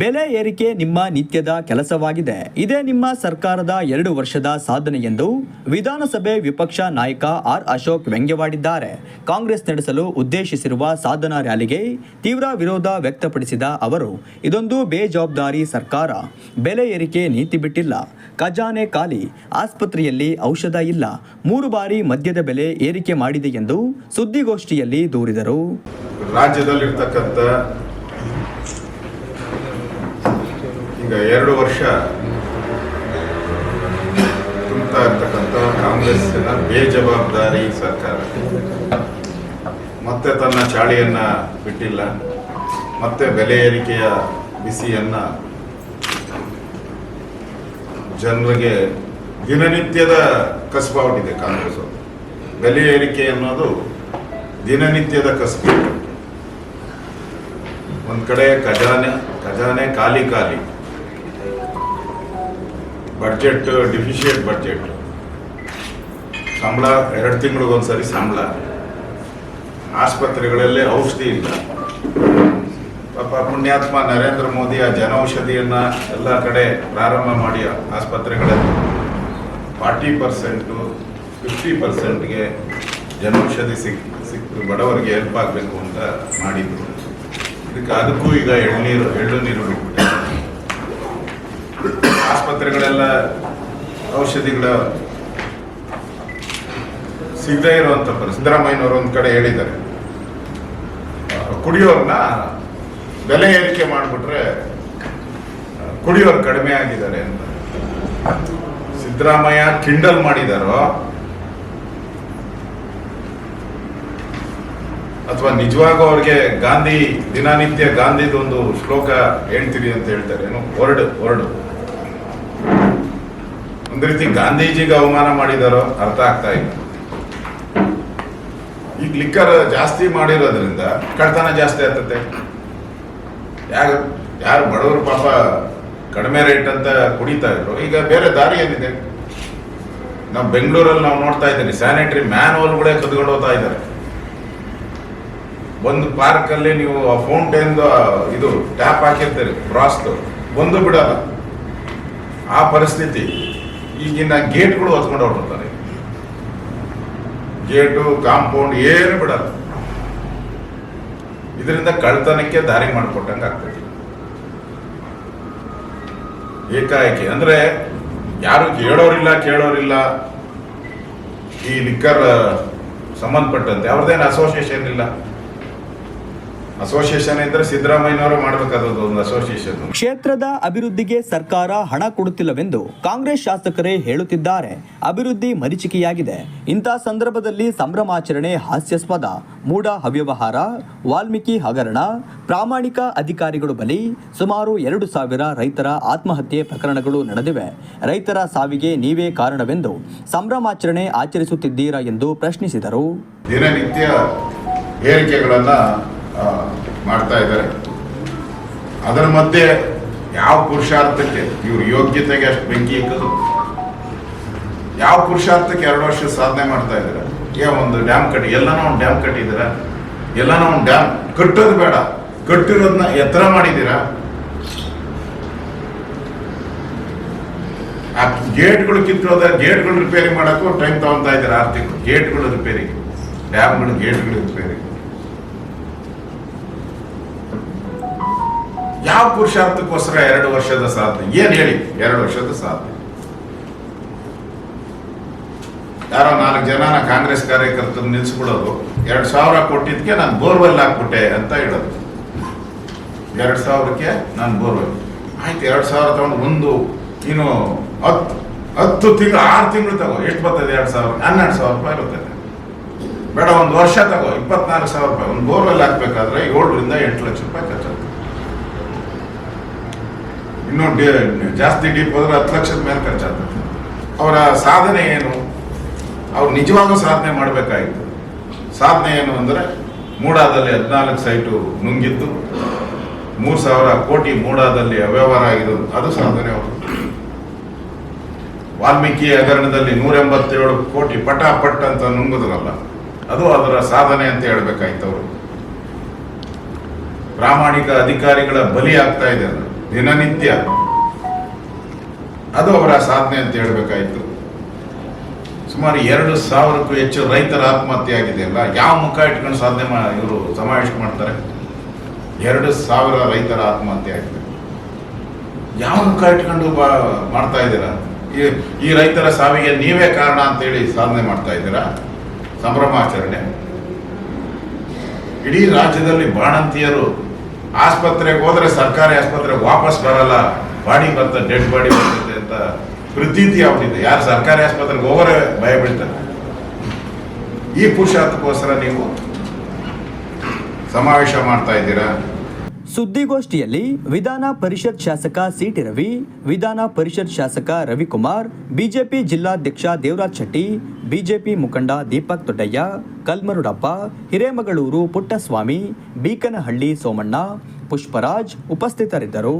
ಬೆಲೆ ಏರಿಕೆ ನಿಮ್ಮ ನಿತ್ಯದ ಕೆಲಸವಾಗಿದೆ. ಇದೇ ನಿಮ್ಮ ಸರ್ಕಾರದ ಎರಡು ವರ್ಷದ ಸಾಧನೆ ಎಂದು ವಿಧಾನಸಭೆ ವಿಪಕ್ಷ ನಾಯಕ ಆರ್ ಅಶೋಕ್ ವ್ಯಂಗ್ಯವಾಡಿದ್ದಾರೆ. ಕಾಂಗ್ರೆಸ್ ನಡೆಸಲು ಉದ್ದೇಶಿಸಿರುವ ಸಾಧನಾ ರ್ಯಾಲಿಗೆ ತೀವ್ರ ವಿರೋಧ ವ್ಯಕ್ತಪಡಿಸಿದ ಅವರು, ಇದೊಂದು ಬೇಜವಾಬ್ದಾರಿ ಸರ್ಕಾರ. ಬೆಲೆ ಏರಿಕೆ ನೀತಿ ಬಿಟ್ಟಿಲ್ಲ. ಖಜಾನೆ ಖಾಲಿ. ಆಸ್ಪತ್ರೆಯಲ್ಲಿ ಔಷಧ ಇಲ್ಲ. ಮೂರು ಬಾರಿ ಮದ್ಯದ ಬೆಲೆ ಏರಿಕೆ ಮಾಡಿದೆ ಎಂದು ಸುದ್ದಿಗೋಷ್ಠಿಯಲ್ಲಿ ದೂರಿದರು. ರಾಜ್ಯದಲ್ಲಿರ್ತಕ್ಕಂಥ ಈಗ ಎರಡು ವರ್ಷ ತುಂಬ್ತಾ ಇರ್ತಕ್ಕಂಥ ಕಾಂಗ್ರೆಸ್ಸಿನ ಬೇಜವಾಬ್ದಾರಿ ಸರ್ಕಾರ. ಮತ್ತೆ ತನ್ನ ಚಾಳಿಯನ್ನ ಬಿಟ್ಟಿಲ್ಲ. ಮತ್ತೆ ಬೆಲೆ ಏರಿಕೆಯ ಬಿಸಿಯನ್ನ ಜನರಿಗೆ ದಿನನಿತ್ಯದ ಕಸಬಾವಟಿದೆ ಕಾಂಗ್ರೆಸ್. ಬೆಲೆ ಏರಿಕೆ ಅನ್ನೋದು ದಿನನಿತ್ಯದ ಕಸಬು. ಒಂದ್ ಕಡೆ ಖಜಾನೆ ಖಜಾನೆ ಖಾಲಿ ಖಾಲಿ. ಬಡ್ಜೆಟ್ ಡಿಫಿಷಿಯೇಟ್ ಬಡ್ಜೆಟ್ ಸಂಬಳ, ಎರಡು ತಿಂಗಳಿಗೊಂದ್ಸರಿ ಸಂಬಳ. ಆಸ್ಪತ್ರೆಗಳಲ್ಲಿ ಔಷಧಿ ಇಲ್ಲ. ಪಾಪ ಪುಣ್ಯಾತ್ಮ ನರೇಂದ್ರ ಮೋದಿ ಆ ಜನೌಷಧಿಯನ್ನ ಎಲ್ಲ ಕಡೆ ಪ್ರಾರಂಭ ಮಾಡಿ ಆಸ್ಪತ್ರೆಗಳಲ್ಲಿ. ಫಾರ್ಟಿ ಪರ್ಸೆಂಟು, ಫಿಫ್ಟಿ ಪರ್ಸೆಂಟ್ಗೆ ಜನೌಷಧಿ ಸಿಕ್ ಸಿಕ್ ಬಡವರಿಗೆ ಹೆಲ್ಪ್ ಆಗಬೇಕು ಅಂತ ಮಾಡಿದ್ರು. ಇದಕ್ಕೆ ಅದಕ್ಕೂ ಈಗ ಎಳ್ನೀರು ಎಳ್ಳು ನೀರು ಬಿಟ್ಬಿಟ್ಟೆ ಆಸ್ಪತ್ರೆಗಳೆಲ್ಲ ಔಷಧಿಗಳ ಸಿಗದೇ ಇರುವಂತ ಸಿದ್ದರಾಮಯ್ಯನವರು ಒಂದ್ ಕಡೆ ಹೇಳಿದ್ದಾರೆ. ಕುಡಿಯೋರ್ನ ಬೆಲೆ ಏರಿಕೆ ಮಾಡಿಬಿಟ್ರೆ, ಕುಡಿಯೋರು ಕಡಿಮೆ ಆಗಿದ್ದಾರೆ ಅಂತ. ಸಿದ್ದರಾಮಯ್ಯ ಕಿಂಡಲ್ ಮಾಡಿದಾರೋ, ಅಥವಾ ನಿಜವಾಗೂ ಅವ್ರಿಗೆ ಗಾಂಧಿ ದಿನನಿತ್ಯ ಗಾಂಧಿದೊಂದು ಶ್ಲೋಕ ಹೇಳ್ತೀರಿ ಅಂತ ಹೇಳ್ತಾರೆ. ಏನು ವರ್ಡ್ ವರ್ಡ್. ಒಂದ್ ರೀತಿ ಗಾಂಧೀಜಿಗೆ ಅವಮಾನ ಮಾಡಿದಾರೋ ಅರ್ಥ ಆಗ್ತಾ ಇಲ್ಲ. ಈಗ ಲಿಕ್ಕರ್ ಜಾಸ್ತಿ ಮಾಡಿರೋದ್ರಿಂದ ಕಳ್ತನ ಜಾಸ್ತಿ ಆಗ್ತತೆ. ಯಾರು ಯಾರು ಬಡವರು ಪಾಪ ಕಡಿಮೆ ರೇಟ್ ಅಂತ ಕುಡಿತಾ ಇದ್ರು. ಈಗ ಬೇರೆ ದಾರಿ ಏನಿದೆ? ನಾವು ಬೆಂಗಳೂರಲ್ಲಿ ನಾವು ನೋಡ್ತಾ ಇದ್ದೀನಿ ಸ್ಯಾನಿಟರಿ ಮ್ಯಾನ್ವಲ್ಗಳೇ ಕದ್ಕೊಂಡು ಹೋಗ್ತಾ ಇದ್ದಾರೆ. ಒಂದು ಪಾರ್ಕ್ ಅಲ್ಲಿ ನೀವು ಫೌಂಟೇನ್ ಇದು ಟ್ಯಾಪ್ ಹಾಕಿರ್ತೀರಿ ಬ್ರಾಸ್ದು ಒಂದು ಬಿಡಲ್ಲ. ಆ ಪರಿಸ್ಥಿತಿ. ಈಗಿನ ಗೇಟ್ಗಳು ಹೊತ್ಕೊಂಡು ಹೊರಡ್ತಾರೆ. ಗೇಟು, ಕಾಂಪೌಂಡ್ ಏನು ಬಿಡಲ್ಲ. ಇದರಿಂದ ಕಳ್ತನಕ್ಕೆ ದಾರಿ ಮಾಡಿಕೊಟ್ಟಂಗೆ ಆಗ್ತದೆ. ಏಕಾಏಕಿ. ಅಂದ್ರೆ ಯಾರು ಕೇಳೋರಿಲ್ಲ ಕೇಳೋರಿಲ್ಲ. ಈ ಲಿಕ್ಕರ್ ಸಂಬಂಧಪಟ್ಟಂತೆ. ಅವ್ರದ್ದೇನು ಅಸೋಸಿಯೇಷನ್ ಇಲ್ಲ. ಅಸೋಸಿಯೇಷನ್ ಇದ್ರೆ ಸಿದ್ದರಾಮಯ್ಯನವರು ಮಾಡಬೇಕಾದ ಒಂದು ಅಸೋಸಿಯೇಷನ್ ಕ್ಷೇತ್ರದ ಅಭಿವೃದ್ಧಿಗೆ ಸರ್ಕಾರ ಹಣ ಕೊಡುತ್ತಿಲ್ಲವೆಂದು ಕಾಂಗ್ರೆಸ್ ಶಾಸಕರೇ ಹೇಳುತ್ತಿದ್ದಾರೆ. ಅಭಿವೃದ್ಧಿ ಮರೀಚಿಕೆಯಾಗಿದೆ. ಇಂತಹ ಸಂದರ್ಭದಲ್ಲಿ ಸಂಭ್ರಮಾಚರಣೆ ಹಾಸ್ಯಾಸ್ಪದ. ಮೂಢ ಅವ್ಯವಹಾರ ವಾಲ್ಮೀಕಿ ಹಗರಣ ಪ್ರಾಮಾಣಿಕ ಅಧಿಕಾರಿಗಳು ಬಲಿ ಸುಮಾರು ಎರಡು ಸಾವಿರ ರೈತರ ಆತ್ಮಹತ್ಯೆ ಪ್ರಕರಣಗಳು ನಡೆದಿವೆ. ರೈತರ ಸಾವಿಗೆ ನೀವೇ ಕಾರಣವೆಂದು ಸಂಭ್ರಮಾಚರಣೆ ಆಚರಿಸುತ್ತಿದ್ದೀರಾ ಎಂದು ಪ್ರಶ್ನಿಸಿದರು. ದಿನನಿತ್ಯ ಏರಿಕೆಗಳನ್ನ ಆ, ಮಾಡ್ತಾ ಇದ್ದಾರೆ. ಅದರ ಮಧ್ಯೆ ಯಾವ ಪುರುಷಾರ್ಥಕ್ಕೆ ಇವ್ರ ಯೋಗ್ಯತೆಗೆ ಅಷ್ಟು ಬೆಂಕಿ ಇಕ್ಕದು? ಯಾವ ಪುರುಷಾರ್ಥಕ್ಕೆ ಎರಡು ವರ್ಷ ಸಾಧನೆ ಮಾಡ್ತಾ ಇದ್ದಾರೆ? ಏ, ಒಂದು ಡ್ಯಾಮ್ ಕಟ್ಟಿ, ಎಲ್ಲನೂ ಒಂದು ಡ್ಯಾಮ್ ಕಟ್ಟಿದ್ದೀರ? ಎಲ್ಲನೂ ಒಂದು ಡ್ಯಾಮ್ ಕಟ್ಟೋದು ಬೇಡ. ಕಟ್ಟಿರೋದನ್ನ ಎತ್ತರ ಮಾಡಿದ್ದೀರಾ? ಆ ಗೇಟ್ಗಳು ಕಿತ್ತೋದ ಗೇಟ್ಗಳು ರಿಪೇರಿ ಮಾಡಕ್ಕೂ ಟೈಮ್ ತಗೊಂತಾ ಇದ್ದಾರೆ ಆರು ತಿಂಗಳು ಗೇಟ್ಗಳು ರಿಪೇರಿ ಡ್ಯಾಮ್ಗಳು ಗೇಟ್ಗಳು ರಿಪೇರಿ ಯಾವ ಪುರುಷಾರ್ಥಕ್ಕೋಸ್ಕರ ಎರಡು ವರ್ಷದ ಸಾಧನೆ? ಏನ್ ಹೇಳಿ? ಎರಡು ವರ್ಷದ ಸಾಧನೆ. ಯಾರೋ ನಾಲ್ಕು ಜನನ ಕಾಂಗ್ರೆಸ್ ಕಾರ್ಯಕರ್ತರು ನಿಲ್ಸ್ಬಿಡೋದು ಎರಡು ಸಾವಿರ ಕೊಟ್ಟಿದ್ಕೆ ನಾನು ಬೋರ್ವೆಲ್ ಹಾಕ್ಬಿಟ್ಟೆ ಅಂತ ಹೇಳೋದು. ಎರಡ್ ಸಾವಿರಕ್ಕೆ ನಾನು ಬೋರ್ವೆಲ್. ಆಯ್ತು, ಎರಡು ಸಾವಿರ ತಗೊಂಡು ಒಂದು ಇನ್ನು ಹತ್ತು ಹತ್ತು ತಿಂಗಳು, ಆರು ತಿಂಗಳು ತಗೋ. ಎಷ್ಟು ಬರ್ತದೆ ಎರಡ್ ಸಾವಿರ? ಹನ್ನೆರಡು ಸಾವಿರ ರೂಪಾಯಿ ಇರುತ್ತೆ ಬೇಡ, ಒಂದು ವರ್ಷ ತಗೋ. ಇಪ್ಪತ್ನಾಲ್ಕು ಸಾವಿರ ರೂಪಾಯಿ. ಒಂದು ಬೋರ್ವೆಲ್ ಹಾಕ್ಬೇಕಾದ್ರೆ ಏಳರಿಂದ ಎಂಟು ಲಕ್ಷ ರೂಪಾಯಿ ಖರ್ಚಾಗ್ತದೆ. ಇನ್ನೂ ಜಾಸ್ತಿ ಡೀಪ್ ಹೋದ್ರೆ ಹತ್ತು ಲಕ್ಷದ ಮೇಲೆ ಖರ್ಚಾಗ್ತದೆ. ಅವರ ಸಾಧನೆ ಏನು? ಅವ್ರು ನಿಜವಾಗೂ ಸಾಧನೆ ಮಾಡಬೇಕಾಗಿತ್ತು ಸಾಧನೆ ಏನು ಅಂದರೆ ಮೂಡಾದಲ್ಲಿ ಹದಿನಾಲ್ಕು ಸೈಟು ನುಂಗಿದ್ದು, ಮೂರು ಸಾವಿರ ಕೋಟಿ ಮೂಡಾದಲ್ಲಿ ಅವ್ಯವಹಾರ ಆಗಿರೋದು ಅದು ಸಾಧನೆ ಅವರು. ವಾಲ್ಮೀಕಿ ಹಗರಣದಲ್ಲಿ ನೂರ ಎಂಬತ್ತೇಳು ಕೋಟಿ ಪಟ ಪಟ್ ಅಂತ ನುಂಗುದ್ರಲ್ಲ, ಅದು ಅದರ ಸಾಧನೆ ಅಂತ ಹೇಳ್ಬೇಕಾಯ್ತು ಅವರು. ಪ್ರಾಮಾಣಿಕ ಅಧಿಕಾರಿಗಳ ಬಲಿ ಆಗ್ತಾ ಇದೆ ದಿನನಿತ್ಯ. ಅದು ಅವರ ಸಾಧನೆ ಅಂತ ಹೇಳಬೇಕಾಯಿತು. ಸುಮಾರು ಎರಡು ಸಾವಿರಕ್ಕೂ ಹೆಚ್ಚು ರೈತರ ಆತ್ಮಹತ್ಯೆ ಆಗಿದೆ ಅಲ್ಲ? ಯಾವ ಮುಖ ಇಟ್ಕೊಂಡು ಸಾಧನೆ ಮಾ, ಇವರು ಸಮಾವೇಶ ಮಾಡ್ತಾರೆ? ಎರಡು ಸಾವಿರ ರೈತರ ಆತ್ಮಹತ್ಯೆ ಆಗಿದೆ. ಯಾವ ಮುಖ ಇಟ್ಕೊಂಡು ಬಾ, ಮಾಡ್ತಾ ಇದ್ದೀರಾ? ಈ ರೈತರ ಸಾವಿಗೆ ನೀವೇ ಕಾರಣ ಅಂತೇಳಿ ಸಾಧನೆ ಮಾಡ್ತಾ ಇದ್ದೀರಾ? ಸಂಭ್ರಮಾಚರಣೆ. ಇಡೀ ರಾಜ್ಯದಲ್ಲಿ ಬಾಣಂತಿಯರು ಆಸ್ಪತ್ರೆಗೆ ಹೋದ್ರೆ ಸರ್ಕಾರಿ ಆಸ್ಪತ್ರೆಗೆ ವಾಪಸ್ ಬರಲ್ಲ, ಬಾಡಿ ಬರ್ತದೆ ಡೆಡ್ ಬಾಡಿ ಬರ್ತದೆ ಅಂತ ಪ್ರತೀತಿ ಅವನಿದೆ ಯಾರು ಸರ್ಕಾರಿ ಆಸ್ಪತ್ರೆಗೆ ಹೋಗೋರೆ ಭಯ ಬೀಳ್ತಾರೆ. ಈ ಪುರುಷಾರ್ಥಕ್ಕೋಸ್ಕರ ನೀವು ಸಮಾವೇಶ ಮಾಡ್ತಾ ಇದ್ದೀರಾ? ಸುದ್ದಿಗೋಷ್ಠಿಯಲ್ಲಿ ವಿಧಾನ ಪರಿಷತ್ ಶಾಸಕ ಸಿಟಿ ರವಿ, ವಿಧಾನ ಪರಿಷತ್ ಶಾಸಕ ರವಿಕುಮಾರ್, ಬಿಜೆಪಿ ಜಿಲ್ಲಾಧ್ಯಕ್ಷ ದೇವರಾಜ್ ಶೆಟ್ಟಿ, ಬಿಜೆಪಿ ಮುಖಂಡ ದೀಪಕ್ ದೊಡ್ಡಯ್ಯ, ಕಲ್ಮರುಡಪ್ಪ, ಹಿರೇಮಗಳೂರು ಪುಟ್ಟಸ್ವಾಮಿ, ಬೀಕನಹಳ್ಳಿ ಸೋಮಣ್ಣ, ಪುಷ್ಪರಾಜ್ ಉಪಸ್ಥಿತರಿದ್ದರು.